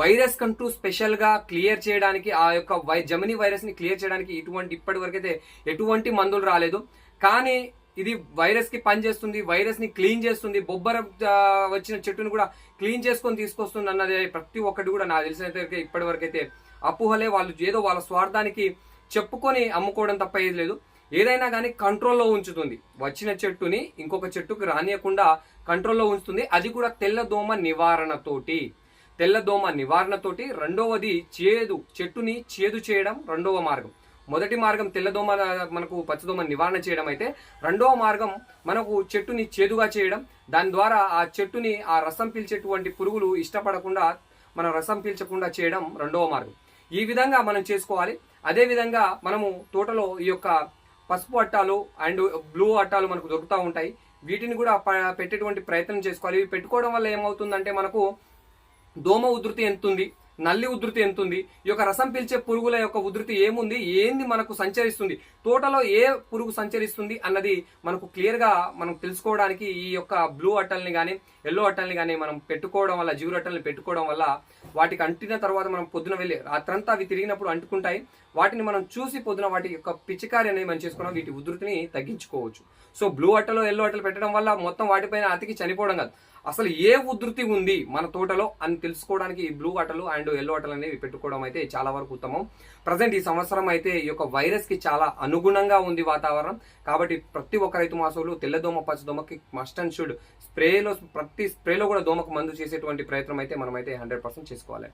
Virus కంటూ స్పెషల్గా clear చేయడానికి ఆ యొక్క వై జమిని వైరస్ని క్లియర్ చేయడానికి ఇటువంటి ఇప్పటి వరకైతే ఎటువంటి మందులు రాలేదు. కానీ ఇది వైరస్కి పనిచేస్తుంది వైరస్ని క్లీన్ చేస్తుంది బొబ్బర వచ్చిన చెట్టును కూడా క్లీన్ చేసుకొని తీసుకొస్తుంది అన్నది ప్రతి ఒక్కటి కూడా నాకు తెలిసిన ఇప్పటి వరకైతే అపోహలే. వాళ్ళు ఏదో వాళ్ళ స్వార్థానికి చెప్పుకొని అమ్ముకోవడం తప్ప ఏది లేదు. ఏదైనా కానీ కంట్రోల్లో ఉంచుతుంది. వచ్చిన చెట్టుని ఇంకొక చెట్టుకు రానియకుండా కంట్రోల్లో ఉంచుతుంది. అది కూడా తెల్ల దోమ నివారణతోటి తెల్లదోమ నివారణతోటి రెండవది చేదు చెట్టుని చేదు చేయడం రెండవ మార్గం. మొదటి మార్గం తెల్లదోమ మనకు పచ్చదోమ నివారణ చేయడం అయితే రెండవ మార్గం మనకు చెట్టుని చేదుగా చేయడం. దాని ద్వారా ఆ చెట్టుని ఆ రసం పీల్చేటువంటి పురుగులు ఇష్టపడకుండా మన రసం పీల్చకుండా చేయడం రెండవ మార్గం. ఈ విధంగా మనం చేసుకోవాలి. అదే విధంగా మనము తోటలో ఈ యొక్క పసుపు అట్టాలు అండ్ బ్లూ అట్టాలు మనకు దొరుకుతూ ఉంటాయి. వీటిని కూడా ప- పెట్టేటువంటి ప్రయత్నం చేసుకోవాలి. ఇవి పెట్టుకోవడం వల్ల ఏమవుతుందంటే మనకు దోమ ఉధృతి ఎంతుంది? నల్లి ఉధృతి ఎంతుంది? ఈ యొక్క రసం పీల్చే పురుగుల యొక్క ఉధృతి ఏముంది? ఏంది మనకు సంచరిస్తుంది? తోటలో ఏ పురుగు సంచరిస్తుంది అన్నది మనకు క్లియర్గా మనం తెలుసుకోవడానికి ఈ యొక్క బ్లూ అట్టల్ని కానీ ఎల్లో అట్టల్ని కానీ మనం పెట్టుకోవడం వల్ల జీవుల అట్టల్ని పెట్టుకోవడం వల్ల వాటికి అంటిన తర్వాత మనం పొద్దున వెళ్ళి రాత్రంతా అవి తిరిగినప్పుడు అంటుకుంటాయి. వాటిని మనం చూసి పొద్దున వాటి యొక్క పిచికారి అనేది మనం చేసుకోవడం వీటి ఉధృతిని తగ్గించుకోవచ్చు. సో బ్లూ అట్టలో ఎల్లో అట్టలు పెట్టడం వల్ల మొత్తం వాటిపైన అతికి చనిపోవడం కాదు. అసలు ఏ ఉధృతి ఉంది మన తోటలో అని తెలుసుకోవడానికి ఈ బ్లూ అట్టలు అండ్ ఎల్లో అటల్ అనేవి పెట్టుకోవడం అయితే చాలా వరకు ఉత్తమం. ప్రజెంట్ ఈ సంవత్సరం అయితే ఈ యొక్క వైరస్కి చాలా అనుగుణంగా ఉంది వాతావరణం. కాబట్టి ప్రతి ఒక్క రైతు మాసోలు తెల్లదోమ పచ్చదోమకి మస్ట్ అండ్ షుడ్ స్ప్రేలో ప్రతి స్ప్రేలో కూడా దోమకు మందు చేసేటువంటి ప్రయత్నం అయితే మనం అయితే హండ్రెడ్ పర్సెంట్ చేసుకోవాలి.